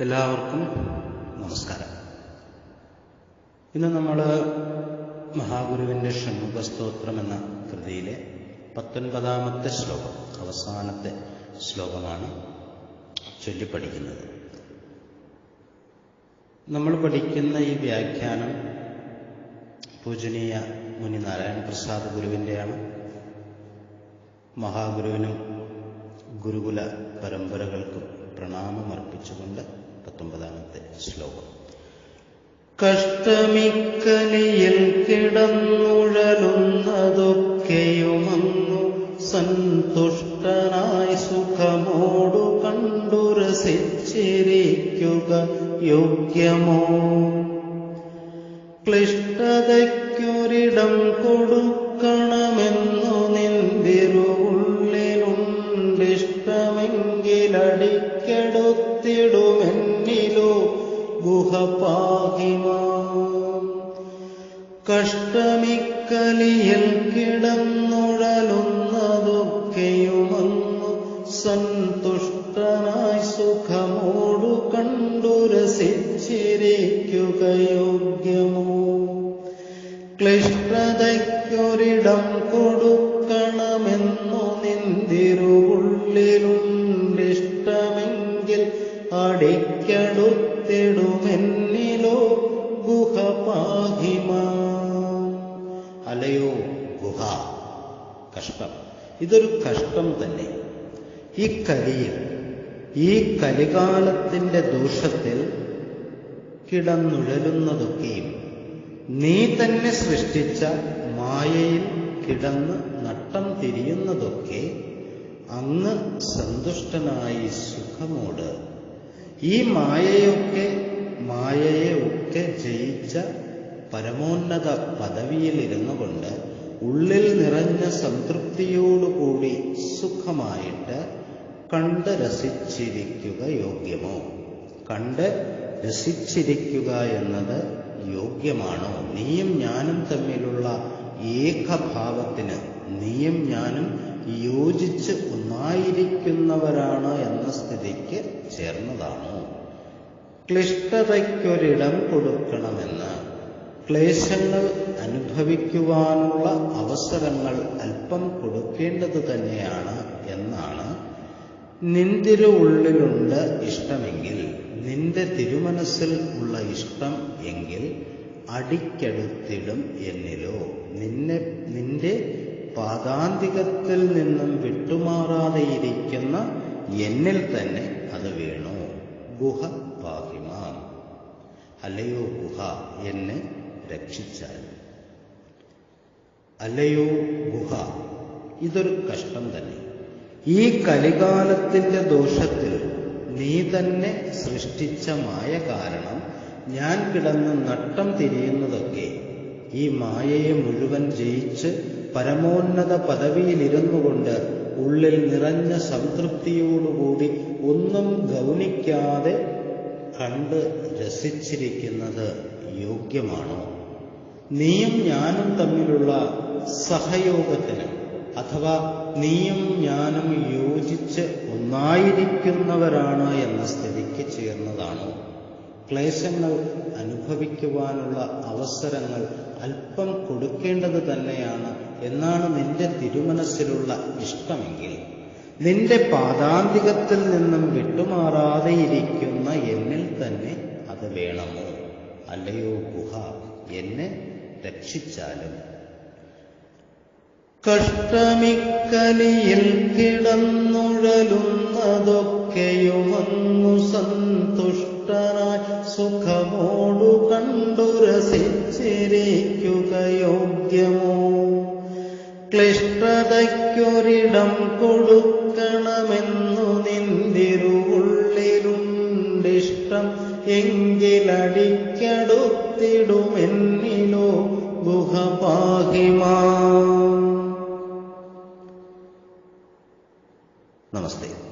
എല്ലാവർക്കും നമസ്കാരം. ഇന്ന് നമ്മൾ മഹാഗുരുവിന്റെ ഷൺമുഖസ്തോത്രം എന്ന കൃതിയിലെ പത്തൊൻപതാമത്തെ ശ്ലോകം അവസാനത്തെ ശ്ലോകമാണ് ചൊല്ലിപ്പഠിക്കുന്നത് നമ്മൾ പഠിക്കുന്ന ഈ വ്യാഖ്യാനം പൂജനീയ മുനി നാരായണ പ്രസാദ് ഗുരുവിന്റെയാണ് മഹാഗുരുവിനും ഗുരുകുല പരമ്പരകൾക്കും പ്രണാമമർപ്പിച്ചുകൊണ്ട് പത്തൊമ്പതാമത്തെ ശ്ലോകം. കഷ്ടമിക്കലിയിൽ കിടന്നുഴലുന്നതൊക്കെയുമങ്ങു സന്തുഷ്ടനായി സുഖമോടു കണ്ടു രസിച്ചിരിക്കുക യോഗ്യമോ? ക്ലിഷ്ടതയ്ക്കൊരിടം കൊടുക്കണമെന്നു ഗുഹപാഹിമാം കഷ്ടമിക്കലിയിൽ കിടന്നുഴലുന്നതൊക്കെയുമങ്ങു സന്തുഷ്ടനായി സുഖമോടു കണ്ടു രസിച്ചിരിക്കുകയോഗ്യമോ ക്ലിഷ്ടതയ്ക്കൊരിടം കൊടുക്കണമെന്നു നിന്തിരുവുള്ളിലുണ്ടിഷ്ടമെങ്കിൽ ഗുഹ പാഹിമ അലയോ ഗുഹ? കഷ്ടം. ഇതൊരു കഷ്ടം തന്നെ. ഈ കലിയിൽ ഈ കലികാലത്തിന്റെ ദോഷത്തിൽ കിടന്നുഴലുന്നതൊക്കെയും നീ തന്നെ സൃഷ്ടിച്ച മായയിൽ കിടന്ന് നട്ടം തിരിയുന്നതൊക്കെ അങ്ങ് സന്തുഷ്ടനായി സുഖമോട് ഈ മായയൊക്കെ മായയെ ഒക്കെ ജയിച്ച പരമോന്നത പദവിയിലിരുന്നു കൊണ്ട് ഉള്ളിൽ നിറഞ്ഞ സംതൃപ്തിയോടുകൂടി സുഖമായിട്ട് കണ്ട് രസിച്ചിരിക്കുക യോഗ്യമോ? കണ്ട് രസിച്ചിരിക്കുക എന്നത് യോഗ്യമാണോ? നീയും ഞാനും തമ്മിലുള്ള ഏകഭാവത്തിന് നീയും ഞാനും യോജിച്ച് ഒന്നായിരിക്കുന്നവരാണ് എന്ന സ്ഥിതിക്ക് ചേർന്നതാണോ? ക്ലിഷ്ടതയ്ക്കൊരിടം കൊടുക്കണമെന്ന് ക്ലേശങ്ങൾ അനുഭവിക്കുവാനുള്ള അവസരങ്ങൾ അല്പം കൊടുക്കേണ്ടത് തന്നെയാണ് എന്നാണ് നിന്തിരു ഉള്ളിലുണ്ട് ഇഷ്ടമെങ്കിൽ നിന്റെ തിരുമനസ്സിൽ ഉള്ള ഇഷ്ടം എങ്കിൽ അടിക്കടുത്തിടും എന്നിലോ. നിന്നെ നിന്റെ പാദാന്തികത്തിൽ നിന്നും വിട്ടുമാറാതെയിരിക്കുന്ന എന്നിൽ തന്നെ അത് വീണു. ഗുഹ പാഹിമാം. അല്ലയോ ഗുഹ എന്നെ രക്ഷിച്ചാൽ. അല്ലയോ ഗുഹ ഇതൊരു കഷ്ടം തന്നെ. ഈ കലികാലത്തിന്റെ ദോഷത്തിൽ നീ തന്നെ സൃഷ്ടിച്ച മായ കാരണം ഞാൻ കിടന്ന് നട്ടം തിരിയുന്നതൊക്കെ ഈ മായയെ മുഴുവൻ ജയിച്ച് പരമോന്നത പദവിയിലിരുന്നു കൊണ്ട് ഉള്ളിൽ നിറഞ്ഞ സംതൃപ്തിയോടുകൂടി ഒന്നും ഗൗനിക്കാതെ കണ്ട് രസിച്ചിരിക്കുന്നത് യോഗ്യമാണോ? നീയും ഞാനും തമ്മിലുള്ള സഹയോഗത്തിന് അഥവാ നീയും ഞാനും യോജിച്ച് ഒന്നായിരിക്കുന്നവരാണ് എന്ന സ്ഥിതിക്ക് ചേർന്നതാണോ? ക്ലേശങ്ങൾ അനുഭവിക്കുവാനുള്ള അവസരങ്ങൾ അല്പം കൊടുക്കേണ്ടത് തന്നെയാണ് എന്നാണ് നിന്റെ തിരുമനസ്സിലുള്ള ഇഷ്ടമെങ്കിൽ. നിന്റെ പാദാന്തികത്തിൽ നിന്നും വിട്ടുമാറാതെ ഇരിക്കുന്ന എന്നിൽ തന്നെ അത് വേണമോ? അല്ലയോ ഗുഹ എന്നെ രക്ഷിച്ചാലും. കഷ്ടമിക്കലിയിൽ കിടന്നുഴലുന്നതൊക്കെയുമന്നു യോഗ്യമോ ക്ലിഷ്ടതയ്ക്കൊരിടം കൊടുക്കണമെന്നു നിന്തിരുള്ളിലുണ്ടിഷ്ടം എങ്കിലടിക്കടുത്തിടുമെന്നിലോ ഗുഹപാഹിമാ. നമസ്തേ.